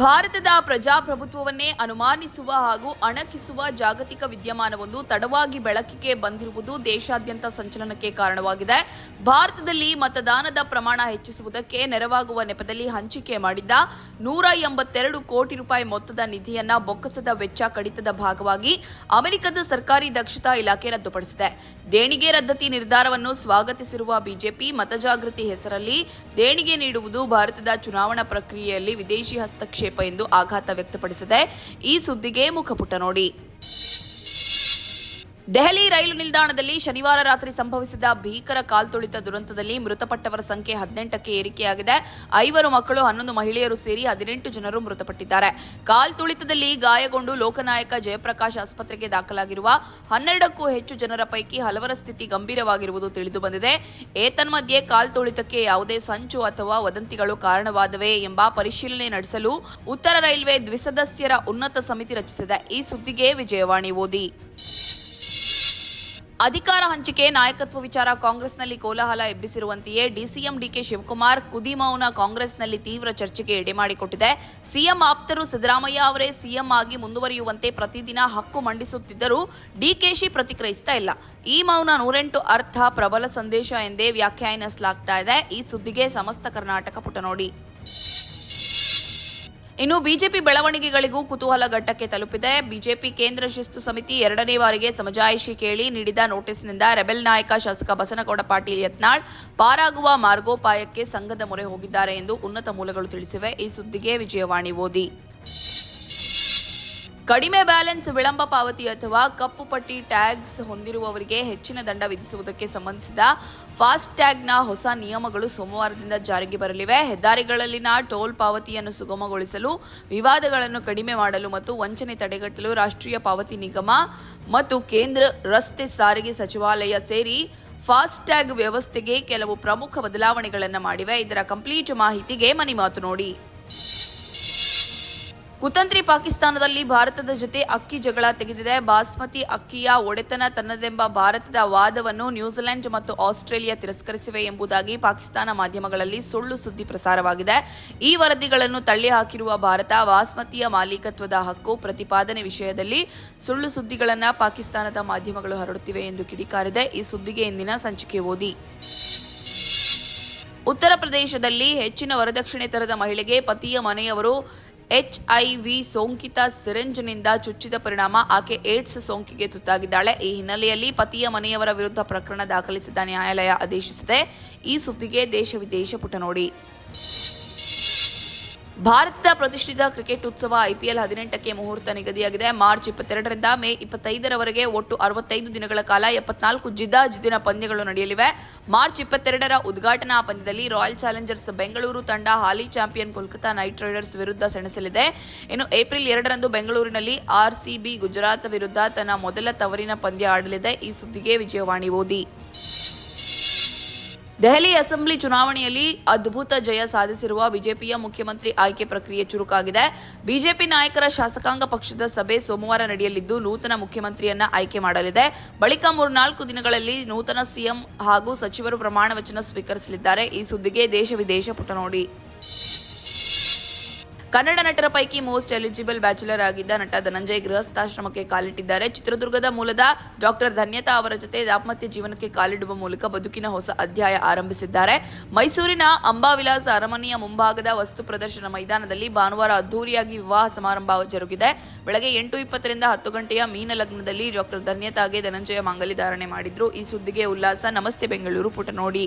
ಭಾರತದ ಪ್ರಜಾಪ್ರಭುತ್ವವನ್ನೇ ಅನುಮಾನಿಸುವ ಹಾಗೂ ಅಣಕಿಸುವ ಜಾಗತಿಕ ವಿದ್ಯಮಾನವೊಂದು ತಡವಾಗಿ ಬೆಳಕಿಗೆ ಬಂದಿರುವುದು ದೇಶಾದ್ಯಂತ ಸಂಚಲನಕ್ಕೆ ಕಾರಣವಾಗಿದೆ. ಭಾರತದಲ್ಲಿ ಮತದಾನದ ಪ್ರಮಾಣ ಹೆಚ್ಚಿಸುವುದಕ್ಕೆ ನೆರವಾಗುವ ನೆಪದಲ್ಲಿ ಹಂಚಿಕೆ ಮಾಡಿದ್ದ ನೂರ ಎಂಬತ್ತೆರಡು ಕೋಟಿ ರೂಪಾಯಿ ಮೊತ್ತದ ನಿಧಿಯನ್ನ ಬೊಕ್ಕಸದ ವೆಚ್ಚ ಕಡಿತದ ಭಾಗವಾಗಿ ಅಮೆರಿಕದ ಸರ್ಕಾರಿ ದಕ್ಷತಾ ಇಲಾಖೆ ರದ್ದುಪಡಿಸಿದೆ. ದೇಣಿಗೆ ರದ್ದತಿ ನಿರ್ಧಾರವನ್ನು ಸ್ವಾಗತಿಸಿರುವ ಬಿಜೆಪಿ ಮತಜಾಗೃತಿ ಹೆಸರಲ್ಲಿ ದೇಣಿಗೆ ನೀಡುವುದು ಭಾರತದ ಚುನಾವಣಾ ಪ್ರಕ್ರಿಯೆಯಲ್ಲಿ ವಿದೇಶಿ ಹಸ್ತಕ್ಷೇಪ. ಎಂದು ಆಘಾತ ವ್ಯಕ್ತಪಡಿಸಿದೆ. ಈ ಸುದ್ದಿಗೆ ಮುಖಪುಟ ನೋಡಿ. ದೆಹಲಿ ರೈಲು ನಿಲ್ದಾಣದಲ್ಲಿ ಶನಿವಾರ ರಾತ್ರಿ ಸಂಭವಿಸಿದ ಭೀಕರ ಕಾಲ್ತುಳಿತ ದುರಂತದಲ್ಲಿ ಮೃತಪಟ್ಟವರ ಸಂಖ್ಯೆ ಹದಿನೆಂಟಕ್ಕೆ ಏರಿಕೆಯಾಗಿದೆ. ಐವರು ಮಕ್ಕಳು, ಹನ್ನೊಂದು ಮಹಿಳೆಯರು ಸೇರಿ ಹದಿನೆಂಟು ಜನರು ಮೃತಪಟ್ಟಿದ್ದಾರೆ. ಕಾಲ್ತುಳಿತದಲ್ಲಿ ಗಾಯಗೊಂಡು ಲೋಕನಾಯಕ ಜಯಪ್ರಕಾಶ್ ಆಸ್ಪತ್ರೆಗೆ ದಾಖಲಾಗಿರುವ ಹನ್ನೆರಡಕ್ಕೂ ಹೆಚ್ಚು ಜನರ ಪೈಕಿ ಹಲವರ ಸ್ಥಿತಿ ಗಂಭೀರವಾಗಿರುವುದು ತಿಳಿದುಬಂದಿದೆ ಏತನ್ಮಧ್ಯೆ ಕಾಲ್ತುಳಿತಕ್ಕೆ ಯಾವುದೇ ಸಂಚು ಅಥವಾ ವದಂತಿಗಳು ಕಾರಣವಾದವೇ ಎಂಬ ಪರಿಶೀಲನೆ ನಡೆಸಲು ಉತ್ತರ ರೈಲ್ವೆ ದ್ವಿಸದಸ್ಯರ ಉನ್ನತ ಸಮಿತಿ ರಚಿಸಿದೆ. ಈ ಸುದ್ದಿಗೆ ವಿಜಯವಾಣಿ ಓದಿ. ಅಧಿಕಾರ ಹಂಚಿಕೆ, ನಾಯಕತ್ವ ವಿಚಾರ ಕಾಂಗ್ರೆಸ್ನಲ್ಲಿ ಕೋಲಾಹಲ ಎಬ್ಬಿಸಿರುವಂತೆಯೇ ಡಿಸಿಎಂ ಡಿಕೆ ಶಿವಕುಮಾರ್ ಕುದಿಮೌನ ಕಾಂಗ್ರೆಸ್ನಲ್ಲಿ ತೀವ್ರ ಚರ್ಚೆಗೆ ಎಡೆಮಾಡಿಕೊಟ್ಟಿದೆ. ಸಿಎಂ ಆಪ್ತರು ಸಿದ್ದರಾಮಯ್ಯ ಅವರೇ ಸಿಎಂ ಆಗಿ ಮುಂದುವರಿಯುವಂತೆ ಪ್ರತಿದಿನ ಹಕ್ಕು ಮಂಡಿಸುತ್ತಿದ್ದರೂ ಡಿಕೆಶಿ ಪ್ರತಿಕ್ರಿಯಿಸ್ತಾ ಇಲ್ಲ. ಈ ಮೌನ ನೂರೆಂಟು ಅರ್ಥ ಪ್ರಬಲ ಸಂದೇಶ ಎಂದೇ ವ್ಯಾಖ್ಯಾನಿಸಲಾಗ್ತಾ ಇದೆ. ಈ ಸುದ್ದಿಗೆ ಸಮಸ್ತ ಕರ್ನಾಟಕ ಪುಟ ನೋಡಿ ಇನ್ನು ಬಿಜೆಪಿ ಬೆಳವಣಿಗೆಗಳಿಗೂ ಕುತೂಹಲ ಘಟ್ಟಕ್ಕೆ ತಲುಪಿದೆ. ಬಿಜೆಪಿ ಕೇಂದ್ರ ಶಿಸ್ತು ಸಮಿತಿ ಎರಡನೇ ಬಾರಿಗೆ ಸಮಜಾಯಿಷಿ ಕೇಳಿ ನೀಡಿದ ನೋಟಿಸ್ನಿಂದ ರೆಬೆಲ್ ನಾಯಕ ಶಾಸಕ ಬಸನಗೌಡ ಪಾಟೀಲ್ ಯತ್ನಾಳ್ ಪಾರಾಗುವ ಮಾರ್ಗೋಪಾಯಕ್ಕೆ ಸಂಘದ ಮೊರೆ ಹೋಗಿದ್ದಾರೆ ಎಂದು ಉನ್ನತ ಮೂಲಗಳು ತಿಳಿಸಿವೆ. ಈ ಸುದ್ದಿಗೆ ವಿಜಯವಾಣಿ ಓದಿ. ಕಡಿಮೆ ಬ್ಯಾಲೆನ್ಸ್ ವಿಳಂಬ ಪಾವತಿ ಅಥವಾ ಕಪ್ಪು ಪಟ್ಟಿ ಟ್ಯಾಗ್ಸ್ ಹೊಂದಿರುವವರಿಗೆ ಹೆಚ್ಚಿನ ದಂಡ ವಿಧಿಸುವುದಕ್ಕೆ ಸಂಬಂಧಿಸಿದ ಫಾಸ್ಟ್ ಟ್ಯಾಗ್ನ ಹೊಸ ನಿಯಮಗಳು ಸೋಮವಾರದಿಂದ ಜಾರಿಗೆ ಬರಲಿವೆ. ಹೆದ್ದಾರಿಗಳಲ್ಲಿನ ಟೋಲ್ ಪಾವತಿಯನ್ನು ಸುಗಮಗೊಳಿಸಲು, ವಿವಾದಗಳನ್ನು ಕಡಿಮೆ ಮಾಡಲು ಮತ್ತು ವಂಚನೆ ತಡೆಗಟ್ಟಲು ರಾಷ್ಟ್ರೀಯ ಪಾವತಿ ನಿಗಮ ಮತ್ತು ಕೇಂದ್ರ ರಸ್ತೆ ಸಾರಿಗೆ ಸಚಿವಾಲಯ ಸೇರಿ ಫಾಸ್ಟ್ ಟ್ಯಾಗ್ ವ್ಯವಸ್ಥೆಗೆ ಕೆಲವು ಪ್ರಮುಖ ಬದಲಾವಣೆಗಳನ್ನು ಮಾಡಿವೆ. ಇದರ ಕಂಪ್ಲೀಟ್ ಮಾಹಿತಿಗೆ ಮನಿ ಮಾತು ನೋಡಿ. ಕುತಂತ್ರಿ ಪಾಕಿಸ್ತಾನದಲ್ಲಿ ಭಾರತದ ಜೊತೆ ಅಕ್ಕಿ ಜಗಳ ತೆಗೆದಿದೆ. ಬಾಸ್ಮತಿ ಅಕ್ಕಿಯ ಒಡೆತನ ತನ್ನದೆಂಬ ಭಾರತದ ವಾದವನ್ನು ನ್ಯೂಜಿಲೆಂಡ್ ಮತ್ತು ಆಸ್ಟ್ರೇಲಿಯಾ ತಿರಸ್ಕರಿಸಿವೆ ಎಂಬುದಾಗಿ ಪಾಕಿಸ್ತಾನ ಮಾಧ್ಯಮಗಳಲ್ಲಿ ಸುಳ್ಳು ಸುದ್ದಿ ಪ್ರಸಾರವಾಗಿದೆ. ಈ ವರದಿಗಳನ್ನು ತಳ್ಳಿ ಹಾಕಿರುವ ಭಾರತ, ಬಾಸ್ಮತಿಯ ಮಾಲೀಕತ್ವದ ಹಕ್ಕು ಪ್ರತಿಪಾದನೆ ವಿಷಯದಲ್ಲಿ ಸುಳ್ಳು ಸುದ್ದಿಗಳನ್ನು ಪಾಕಿಸ್ತಾನದ ಮಾಧ್ಯಮಗಳು ಹರಡುತ್ತಿವೆ ಎಂದು ಕಿಡಿಕಾರಿದೆ. ಈ ಸುದ್ದಿಗೆ ಇಂದಿನ ಸಂಚಿಕೆ ಓದಿ. ಉತ್ತರ ಪ್ರದೇಶದಲ್ಲಿ ಹೆಚ್ಚಿನ ವರದಕ್ಷಿಣೆ ತರದ ಮಹಿಳೆಗೆ ಪತಿಯ ಮನೆಯವರು ಎಚ್ಐವಿ ಸೋಂಕಿತ ಸಿರಿಂಜ್ನಿಂದ ಚುಚ್ಚಿದ ಪರಿಣಾಮ, ಆಕೆ ಏಡ್ಸ್ ಸೋಂಕಿಗೆ ತುತ್ತಾಗಿದ್ದಾಳೆ. ಈ ಹಿನ್ನೆಲೆಯಲ್ಲಿ ಪತಿಯ ಮನೆಯವರ ವಿರುದ್ಧ ಪ್ರಕರಣ ದಾಖಲಿಸಿದ ನ್ಯಾಯಾಲಯ ಆದೇಶಿಸಿದೆ. ಈ ಸುದ್ದಿಗೆ ದೇಶ ವಿದೇಶ ಪುಟ ನೋಡಿ ಭಾರತದ ಪ್ರತಿಷ್ಠಿತ ಕ್ರಿಕೆಟ್ ಉತ್ಸವ ಐಪಿಎಲ್ ಹದಿನೆಂಟಕ್ಕೆ ಮುಹೂರ್ತ ನಿಗದಿಯಾಗಿದೆ. ಮಾರ್ಚ್ ಇಪ್ಪತ್ತೆರಡರಿಂದ ಮೇ ಇಪ್ಪತ್ತೈದರವರೆಗೆ ಒಟ್ಟು ಅರವತ್ತೈದು ದಿನಗಳ ಕಾಲ ಎಪ್ಪತ್ನಾಲ್ಕು ಜಿದ್ದ ಜಿದ್ದಿನ ಪಂದ್ಯಗಳು ನಡೆಯಲಿವೆ. ಮಾರ್ಚ್ ಇಪ್ಪತ್ತೆರಡರ ಉದ್ಘಾಟನಾ ಪಂದ್ಯದಲ್ಲಿ ರಾಯಲ್ ಚಾಲೆಂಜರ್ಸ್ ಬೆಂಗಳೂರು ತಂಡ ಹಾಲಿ ಚಾಂಪಿಯನ್ ಕೋಲ್ಕತ್ತಾ ನೈಟ್ ರೈಡರ್ಸ್ ವಿರುದ್ಧ ಸೆಣಸಲಿದೆ. ಇನ್ನು ಏಪ್ರಿಲ್ ಎರಡರಂದು ಬೆಂಗಳೂರಿನಲ್ಲಿ ಆರ್ಸಿಬಿ ಗುಜರಾತ್ ವಿರುದ್ಧ ತನ್ನ ಮೊದಲ ತವರಿನ ಪಂದ್ಯ ಆಡಲಿದೆ. ಈ ಸುದ್ದಿಗೆ ವಿಜಯವಾಣಿ ಓದಿ. ದೆಹಲಿ ಅಸೆಂಬ್ಲಿ ಚುನಾವಣೆಯಲ್ಲಿ ಅದ್ಭುತ ಜಯ ಸಾಧಿಸಿರುವ ಬಿಜೆಪಿಯ ಮುಖ್ಯಮಂತ್ರಿ ಆಯ್ಕೆ ಪ್ರಕ್ರಿಯೆ ಚುರುಕಾಗಿದೆ. ಬಿಜೆಪಿ ನಾಯಕರ ಶಾಸಕಾಂಗ ಪಕ್ಷದ ಸಭೆ ಸೋಮವಾರ ನಡೆಯಲಿದ್ದು, ನೂತನ ಮುಖ್ಯಮಂತ್ರಿಯನ್ನ ಆಯ್ಕೆ ಮಾಡಲಿದೆ. ಬಳಿಕ ಮೂರ್ನಾಲ್ಕು ದಿನಗಳಲ್ಲಿ ನೂತನ ಸಿಎಂ ಹಾಗೂ ಸಚಿವರು ಪ್ರಮಾಣ ವಚನ ಸ್ವೀಕರಿಸಲಿದ್ದಾರೆ. ಈ ಸುದ್ದಿಗೆ ದೇಶ ವಿದೇಶ ಪುಟ ನೋಡಿ ಕನ್ನಡ ನಟರ ಪೈಕಿ ಮೋಸ್ಟ್ ಎಲಿಜಿಬಲ್ ಬ್ಯಾಚುಲರ್ ಆಗಿದ್ದ ನಟ ಧನಂಜಯ್ ಗೃಹಸ್ಥಾಶ್ರಮಕ್ಕೆ ಕಾಲಿಟ್ಟಿದ್ದಾರೆ. ಚಿತ್ರದುರ್ಗದ ಮೂಲದ ಡಾಕ್ಟರ್ ಧನ್ಯತಾ ಅವರ ಜೊತೆ ದಾಂಪತ್ಯ ಜೀವನಕ್ಕೆ ಕಾಲಿಡುವ ಮೂಲಕ ಬದುಕಿನ ಹೊಸ ಅಧ್ಯಾಯ ಆರಂಭಿಸಿದ್ದಾರೆ. ಮೈಸೂರಿನ ಅಂಬಾವಿಲಾಸ ಅರಮನೆಯ ಮುಂಭಾಗದ ವಸ್ತು ಪ್ರದರ್ಶನ ಮೈದಾನದಲ್ಲಿ ಭಾನುವಾರ ಅದ್ದೂರಿಯಾಗಿ ವಿವಾಹ ಸಮಾರಂಭ ಜರುಗಿದೆ. ಬೆಳಗ್ಗೆ ಎಂಟು ಇಪ್ಪತ್ತರಿಂದ ಹತ್ತು ಗಂಟೆಯ ಮೀನ ಲಗ್ನದಲ್ಲಿ ಡಾಕ್ಟರ್ ಧನ್ಯತಾಗೆ ಧನಂಜಯ ಮಾಂಗಲ್ಯ ಧಾರಣೆ ಮಾಡಿದ್ರು. ಈ ಸುದ್ದಿಗೆ ಉಲ್ಲಾಸ. ನಮಸ್ತೆ, ಬೆಂಗಳೂರು. ಪುಟ ನೋಡಿ.